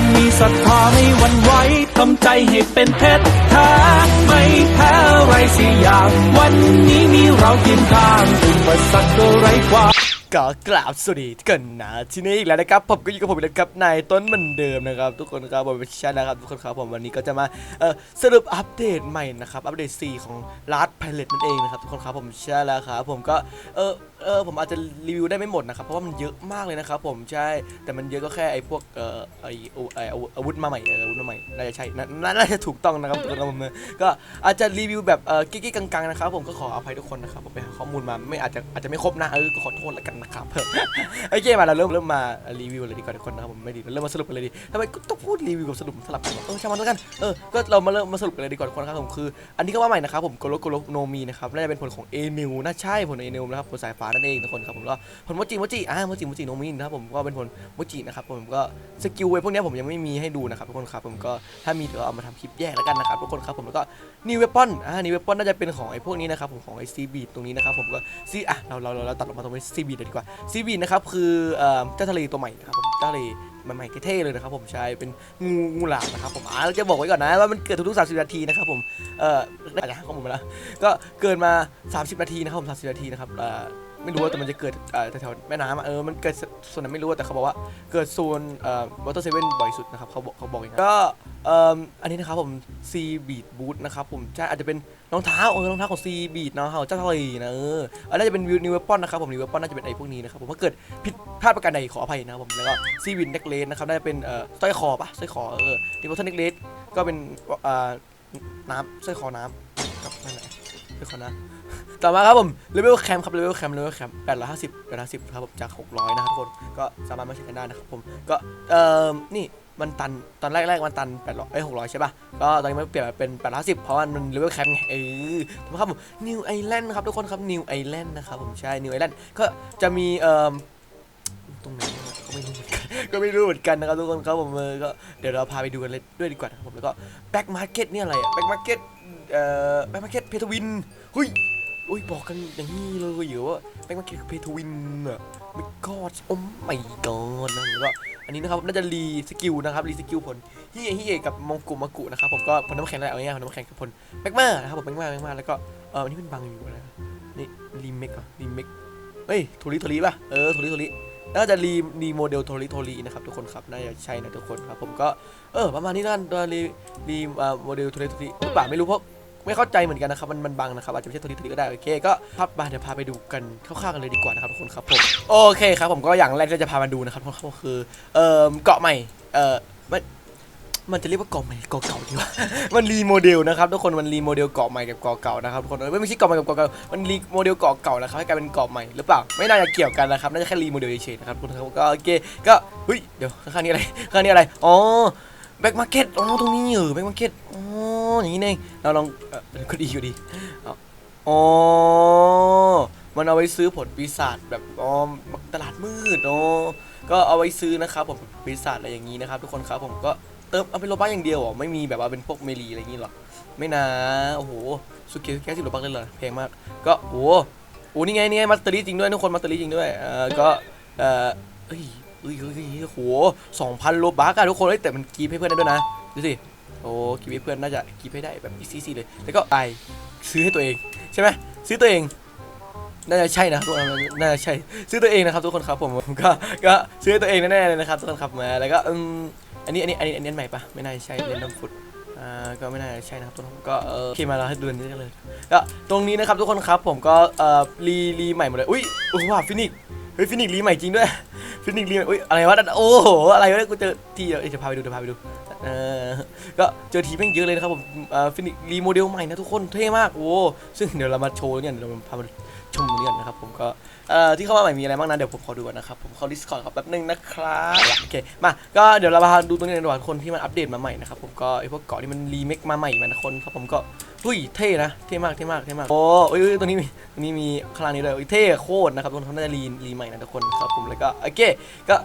งมีศรัทธาไม่หวั่นไหวทำใจให้เป็นเพชรแท้ไม่แพ้ไรสิอย่าง วันนี้มีเราเคียงข้างอุปสรรคก็ไร้ความ ก็กราบสวัสดีกันนะที่นี่อีกแล้วนะครับผมก็อยู่กับผมอีกแล้วครับนายต้นเหมือนเดิมนะครับ ทุกคนครับผมเป็นชานะครับทุกคนครับผมวันนี้ก็จะมาสรุปอัปเดตใหม่นะครับอัปเดต 4 ของลาร์ดไพเลตนั่นเองนะครับทุกคนครับผมใช่แล้วครับผมก็เออเออผมอาจจะรีวิวได้ไม่หมดนะครับเพราะว่ามันเยอะมากเลยนะครับผมใช่แต่มันเยอะก็แค่ไอ้พวกเอ่อไอ้ไอ้อาวุธมาใหม่ออาวุธมาใหม่น่าจะใช่น่าจะถูกต้องนะครับทุกคนครับผมก็อาจจะรีวิวแบบเออกิ๊กๆกังๆนะครับผมก็ขออภัยทุกคนนะครับผมไปหาข้อมูลมาไม่อาจจะอาจจะไม่ครบนะเออก็ขอโทษแล้วกันนะครับโอเคมาเราเริ่มเริ่มมารีวิวเลยดีกว่าทุกคนนะครับผมไม่ดีเราเริ่มมาสรุปกันเลยดีทำไมก็ต้องพูดรีวิวกับสรุปสลับกันเออช่างมันแล้วกันเออก็เรามาเริ่มมาสรุปกันเลยดีกว่าทุกคนนะครับผมคือ อันนี้ก็ว่าใหม่นะครับผมโกโลโกโลโนมีนะครับน่าจะเป็นผลของเอนิวน่าใช่ผลเอนิวนะครับผลสายฟ้านั่นเองทุกคนครับผมก็ผลโมจิโมจิอ่าโมจิโมจิโนมีนะครับผมก็เป็นผลโมจินะครับผมก็สกิลเวพวกนี้ผมยังไม่มีให้ดูนะครับทุกคนครับผมก็ถ้ามีเดี๋ยวเอามาทำคลิปแยกแล้วกันนะครับทุกคนครับผมแล้วก็นิวเวปอนอ่านิวเวปอนน่าจะเป็นของไอ้พวกนี้นะครับผมของไอ้ซีบีตรงนี้นะครับผมก็ซีอะเราเราเราตัดออกมาตรงนี้ซีบีเลยดีกว่าซีบีนะครับคือเจ้าทะเลตัวใหม่นะครับผมเจ้าทะเลใหม่ๆเท่ๆเลยนะครับผมใช่เป็นงูงูหลามนะครับผมอ่าเราจะบอกไว้ก่อนนะว่ามันเกิดทุกๆ30นาทีนะครับผมเอ่อได้จากข้อมูลมาแล้วก็เกิดมา 30 นาทีนะครับผม30นาทีนะครับเอ่อ ไม่รู้ว่าแต่มันจะเกิดแถวแม่น้ำเออมันเกิดส่วนนั้นไม่รู้แต่เขาบอกว่าเกิดโซนเอ่อวอเตอร์เซเว่นบ่อยสุดนะครับเขาบอกเขาบอกอย่างนั้นก็เอ่ออันนี้นะครับผมซีบีดบูทนะครับผมใช่อาจจะเป็นรองเท้าเออรองเท้าของซีบีดเนาะเจ้าทะเลนะเอออันน่าจะเป็นวิวนิวเวปอนนะครับผมนิวเวปอนน่าจะเป็นไอ้พวกนี้นะครับผมถ้าเกิดผิดพลาดประการใดขออภัยนะครับผมแล้วก็ซีบินเน็กเลสนะครับน่าจะเป็นเอ่อสร้อยคอปะสร้อยคอเออดิวอเตอร์เน็กเลสก็เป็นเอ่อน้ำสร้อยคอน้ำกับนั่นแหละ เดี๋ยวก่อนนะ ต่อมาครับผมเลเวลแคมครับเลเวลแคมเลเวลแคมแปดร้อยห้าสิบแปดร้อยห้าสิบครับผมจากหกร้อยนะครับทุกคนก็สามารถมาใช้กันได้นะครับผมก็เอ่อนี่มันตันตอนแรกๆมันตันแปดร้อยเอ้ยหกร้อยใช่ป่ะก็ตอนนี้มันเปลี่ยนมาเป็นแปดร้อยสิบเพราะว่ามันเลเวลแคมไงเออถูกไหมครับผมนิวไอแลนด์ครับทุกคนครับนิวไอแลนด์นะครับผมใช่นิวไอแลนด์ก็จะมีเอ่อตรงไหนวะก็ไม่รู้เหมือนกันก็ไม่รู้เหมือนกันนะครับทุกคนครับผมเออก็เดี๋ยวเราพาไปดูกันเลยด้วยดีกว่านะครับผมแล้วก็แบ็กมาร์เก็ตนี่อะไรอะแบ็กมาร์เก็ต เอ่อแบ็กมาร์เก็ตเพทวินเฮ้ยโอ้ยบอกกันอย่างนี้เลยเหรอว่าแบงค์มาเก็ตเพทวินอะไม่กอดโอ้ไม่กอดนะแล้วก็อันนี้นะครับน่าจะรีสกิลนะครับรีสกิลผลฮิเอฮิเอกับมงกุมากุนะครับผมก็ผลน้ำแข็งอะไรเอาง่ายผลน้ำแข็งกับผลแบกมานะครับผมแบกมาแบกมาแล้วก็เอออันนี้เป็นบังอยู่นะนี่รีเมคเหรอรีเมคเฮ้ยโทริโทริป่ะเออโทริโทริน่าจะรีรีโมเดลโทริโทรินะครับทุกคนครับน่าจะใช่นะทุกคนครับผมก็เออประมาณนี้นั่นตัวรีรีโมเดลโทริโทริหรือเปล่าไม่รู้เพราะ ไม่เข้าใจเหมือนกันนะครับมันมันบังนะครับอาจจะไม่ใช่ตัวนี้ตัวนี้ก็ได้โอเคก็พับมาเดี๋ยวพาไปดูกันคร่าวๆกันเลยดีกว่านะครับทุกคนครับผมโอเคครับผมก็อย่างแรกที่จะพามาดูนะครับก็คือเอ่อเกาะใหม่เอ่อมันมันจะเรียกว่าเกาะใหม่เกาะเก่าดีกว่า มันรีโมเดลนะครับทุกคน มันรีโมเดลเกาะใหม่กับเกาะเก่านะครับทุกคน ไม่ใช่เกาะใหม่กับเกาะเก่า มันรีโมเดลเกาะเก่านะครับให้กลายเป็นเกาะใหม่หรือเปล่า ไม่น่าจะเกี่ยวกันนะครับ น่าจะแค่รีโมเดลเฉยๆนะครับทุกคนครับก็โอเค ก็เฮ้ย เดี๋ยวข้างนี้อะไรข้างนี้อะไร อ๋อ แบ็กมาร์เก็ต อ๋อ ตรงนี้เออแบ็กมาร์เก็ต อ๋อ อย่างนี้เองเราลองเออก็ดีอยู่ดีอ๋อ มันเอาไว้ซื้อผลปีศาจแบบอ๋อตลาดมืดอ๋อก็เอาไว้ซื้อนะครับผมผลปีศาจอะไรอย่างนี้นะครับทุกคนครับผมก็เติมเอาเป็นโลบัคอย่างเดียวเหรอไม่มีแบบว่าเป็นพวกเมลีอะไรอย่างนี้หรอกไม่นะโอ้โหสุกี้แค่สิบโลบัคเลยเหรอแพงมาก ก็โอ้โหโอ้นี่ไงนี่ไงมาสเตอรี่จริงด้วยทุกคนมาสเตอรี่จริงด้วยเออก็เออเอ้ยเอ้ยเอ้ยโหสองพันโลบัคอะทุกคนเอ้ยแต่มันกีบให้เพื่อนได้ด้วยนะดูสิ โอ้กีบให้เพื่อนน่าจะกีบให้ได้แบบอีซี่ๆเลย แล้วก็ไปซื้อให้ตัวเองใช่ไหมซื้อตัวเองน่าจะใช่นะทุกคนน่าจะใช่ซื้อตัวเองนะครับทุกคนครับผมก็ก็ซื้อตัวเองแน่ๆเลยนะครับทุกคนครับมาแล้วก็อืมอันนี้อันนี้อันนี้อันนี้ใหม่ปะไม่น่าจะใช่เลนน้ำฟุตอ่าก็ไม่น่าจะใช่นะครับทุกคนก็เออโอเคมาเราให้ดูนี้กันเลยก็ตรงนี้นะครับทุกคนครับผมก็เอ่อรีรีใหม่หมดเลยอุ้ยโอ้โหว่าฟินิกเฮ้ยฟินิกรีใหม่จริงด้วยฟินิกรีใหม่อุ้ยอะไรวะโอ้โหอะไรวะกูเจอทีเดียวเดี๋ยวพาไปดูเดี๋ยวพาไปดู เออก็เจอทีแม่งเยอะเลยนะครับผมฟินิกรีโมเดลใหม่นะทุกคนเท่มากโอ้ซึ่งเดี๋ยวเรามาโชว์เนี่ยเดี๋ยวเราพามาชมเรียนนะครับผมก็เอ่อที่เข้ามาใหม่มีอะไรบ้างนะเดี๋ยวผมขอดูก่อนนะครับผมเข้า Discord ครับแป๊บนึงนะครับโอเคมาก็เดี๋ยวเรามาดูตรงนี้ในระหว่างคนที่มันอัปเดตมาใหม่นะครับผมก็ไอพวกเกาะที่มันรีเมคมาใหม่มานะคนครับผมก็อุ้ยเท่นะเท่มากเท่มากเท่มากโอ้ยตรงนี้มีตรงนี้มีข้างล่างนี้ด้วยอุ้ยเท่โคตรนะครับทุกคนเขาน่าจะรีรีใหม่นะทุกคนครับผมแล้วก็โอเคก็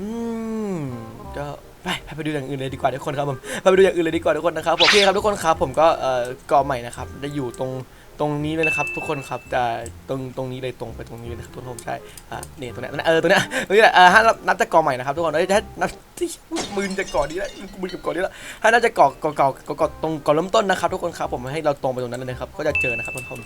อืมก็ ไปไปดูอย่างอื่นเลยดีกว่าทุกคนครับผมไปไปดูอย่างอื่นเลยดีกว่าทุกคนนะครับผมโอเคครับทุกคนครับผมก็เอ่อเกาะใหม่นะครับจะอยู่ตรงตรงนี้เลยนะครับ ทุกคนครับจะตรงตรงนี้เลยตรงไปตรงนี้เลยนะครับทุกคนใช่อ่าเนี่ยตรงเนี้ยเออตรงเนี้ยตรงนี้แหละเออถ้านับจากกอใหม่นะครับทุกคนเอ้ยถ้านับที่มืนจะก่อนี้แล้วมืนกับกอนี้แล้วถ้าน่าจะก่อก่อเก่ากอก่อตรงกอเริ่มต้นนะครับ ทุกคนครับผมให้เราตรงไปตรงนั้นเลยนะครับก็จะเจอนะครับทุกคน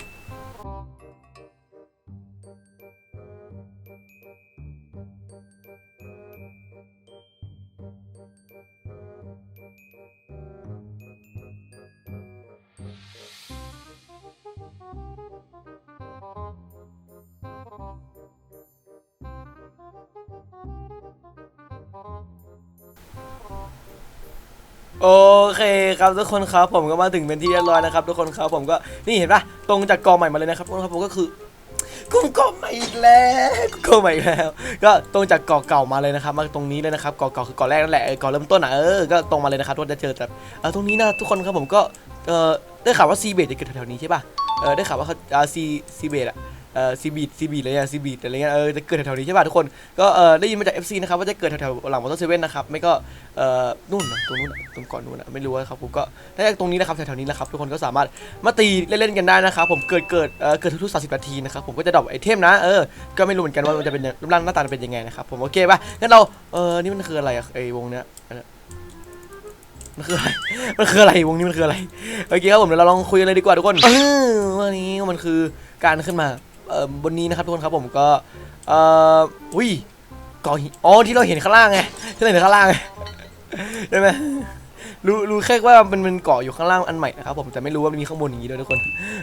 โอเคครับทุกคนครับผมก็มาถึงเป็นที่เรียบร้อยนะครับทุกคนครับผมก็นี่เห็นปะตรงจากกอใหม่มาเลยนะครับทุกคนครับผมก็คือกุ้งกอใหม่อีกแล้วกุ้งกอใหม่อีกแล้ว ก็ตรงจากเกอเก่ามาเลยนะครับ มาตรงนี้เลยนะครับเกอเก่าคือเกอแรกนั่นแหละเออกอเริ่มต้นอะเออก็ตรงมาเลยนะครับทุกคนจะเจอแต่เออตรงนี้นะทุกคนครับผมก็เออได้ข่าวว่าซีเบดจะเกิดแถวๆนี้ใช่ป่ะเออได้ข่าวว่าเขาอาซีซีเบดอะ เออซีบีดซีบีดอะไรเงี้ยซีบีดอะไรเงี้ยเออจะเกิดแถวๆนี้ใช่ป่ะทุกคนก็เออได้ยินมาจาก FC นะครับว่าจะเกิดแถวๆหลังมอเตอร์เซเว่นนะครับไม่ก็เออนู่นนะตรงนู้นนะตรงก่อนนู้นนะไม่รู้นะครับผมก็น่าจะตรงนี้นะครับแถวๆนี้นะครับทุกคนก็สามารถมาตีเล่นๆกันได้นะครับผมเกิดเกิดเออเกิดทุกๆ30นาทีนะครับผมก็จะดรอปไอเทมนะเออก็ไม่รู้เหมือนกันว่ามันจะเป็นยังรูปร่างหน้าตาเป็นยังไงนะครับผมโอเคป่ะงั้นเราเออนี่มันคืออะไรอะไอวงเนี้ยอันเนี้ยมันคืออะไร มันคืออะไร วงนี้มันคืออะไร โอเคครับผมเดี๋ยวเราลองคุยกันเลยดีกว่าทุกคนเออวันนี้มันคือการขึ้นมา บนนี้นะครับทุกคนครับผมก็เอ่ออุ้ยเกาะอ๋อที่เราเห็นข้างล่างไงที่เราเห็นข้างล่างไงใช่ไหมรู้รู้แค่ว่ามันเป็นเกาะอยู่ข้างล่างอันใหม่นะครับผมแต่ไม่รู้ว่ามันมีข้างบนอย่างนี้ด้วยทุกคน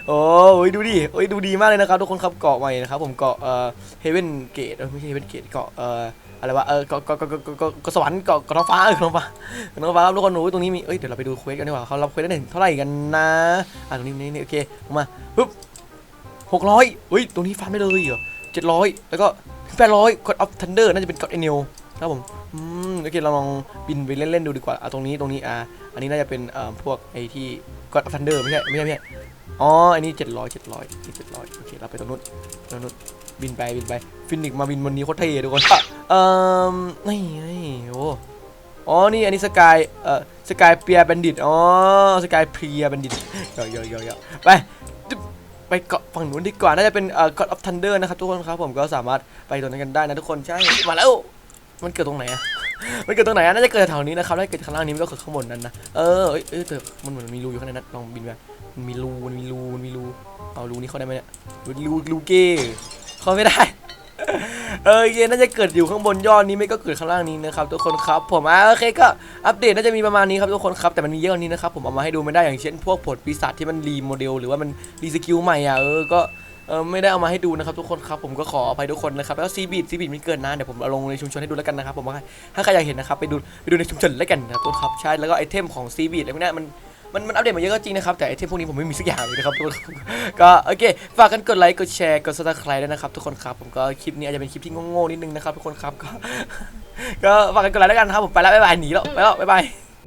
โอ้ยดูดิโอ้ยดูดีมากเลยนะครับทุกคนครับเกาะใหม่นะครับผมเกาะเอ่อเฮเวนเกตไม่ใช่เฮเวนเกตเกาะเอ่ออะไรวะเออเกาะเกาะเกาะเกาะเกาะสวรรค์เกาะเกาะท้องฟ้าเออท้องฟ้าเกาะท้องฟ้าครับทุกคนโอ้ยตรงนี้มีเอ้ยเดี๋ยวเราไปดูเควสกันดีกว่าเขารับเควสได้เท่าไหร่กันนะอะตรงนี้นี่นี่โอเคลงมาปึ๊บ หกร้อยเฮ้ย ตรงนี้ฟาร์มได้เลยเหรอเจ็ดร้อยแล้วก็แปดร้อยกดออฟทันเดอร์น่าจะเป็นกดเอเนลครับผม อืมโอเคเราลองบินไปเล่นๆดูดีกว่าอะตรงนี้ตรงนี้อะอันนี้น่าจะเป็นเอ่อพวกไอ้ที่กดออฟทันเดอร์ไม่ใช่ไม่ใช่ไม่ใช่อ๋อ อันนี้เจ็ดร้อยเจ็ดร้อยนี่เจ็ดร้อยโอเค เราไปตรงนู้นตรงนู้นบินไปบินไปฟินิกมาบินวันนี้โคตรเท่ทุกคนอะเอ่อนี่นี่โอ้อ๋อ นี่อันนี้สกาย เอ่อ สกายเปียบันดิต อ๋อ สกายเพียบันดิตเยอะเยอะเยอะเยอะไป ไปเกาะฝั่งนู้นดีกว่า น่าจะเป็นเอ่อ God of Thunder นะครับทุกคนครับผมก็สามารถไปตรงนั้นกันได้นะทุกคนใช่ มาแล้ว มันเกิดตรงไหนอะมันเกิดตรงไหนอะน่าจะเกิดแถวนี้นะครับถ้าเกิดข้างล่างนี้มันก็เกิดข้างบนนั้นนะ เออเอ้ยเอ้ยแต่มันเหมือนมีรูอยู่ข้างในนั้นลองบินไปมันมีรู มันมีรู มันมีรู เอารูนี้เข้าได้ไหมเนี่ยรูรูรูเก้เข้าไม่ได้ เออเย็นน่าจะเกิดอยู่ข้างบนยอดนี้ไม่ก็เกิดข้างล่างนี้นะครับทุกคนครับผมอะโอเคก็อัปเดตน่าจะมีประมาณนี้ครับทุกคนครับแต่มันมีเยอะกว่านี้นะครับผมเอามาให้ดูไม่ได้อย่างเช่นพวกผลปีศาจที่มันรีโมเดลหรือว่ามันรีสกิลใหม่อะเออก็เออไม่ได้เอามาให้ดูนะครับทุกคนครับผมก็ขออภัยทุกคนนะครับแล้วซีบีดซีบีดมีเกินนะเดี๋ยวผมเอาลงในชุมชนให้ดูแล้วกันนะครับผมว่าถ้าใครอยากเห็นนะครับไปดูไปดูในชุมชนแล้วกันนะครับทุกคนครับใช่แล้วก็ไอเทมของซีบีดอะไรพวกเนี้ยมัน มันมันอัปเดตมาเยอะก็จริงนะครับ แต่ไอเทมพวกนี้ผมไม่มีสักอย่างเลยนะครับทุกคนก็โอเค ฝากกันกดไลค์ กดแชร์ กดซับสไครต์ด้วยนะครับทุกคนครับ ผมก็คลิปนี้อาจจะเป็นคลิปที่โง่ๆนิดนึงนะครับทุกคนครับ ก็ก็ฝากกันกดไลค์แล้วกันครับผมไปแล้วบ๊ายบายหนีแล้วไปแล้วบ๊ายบาย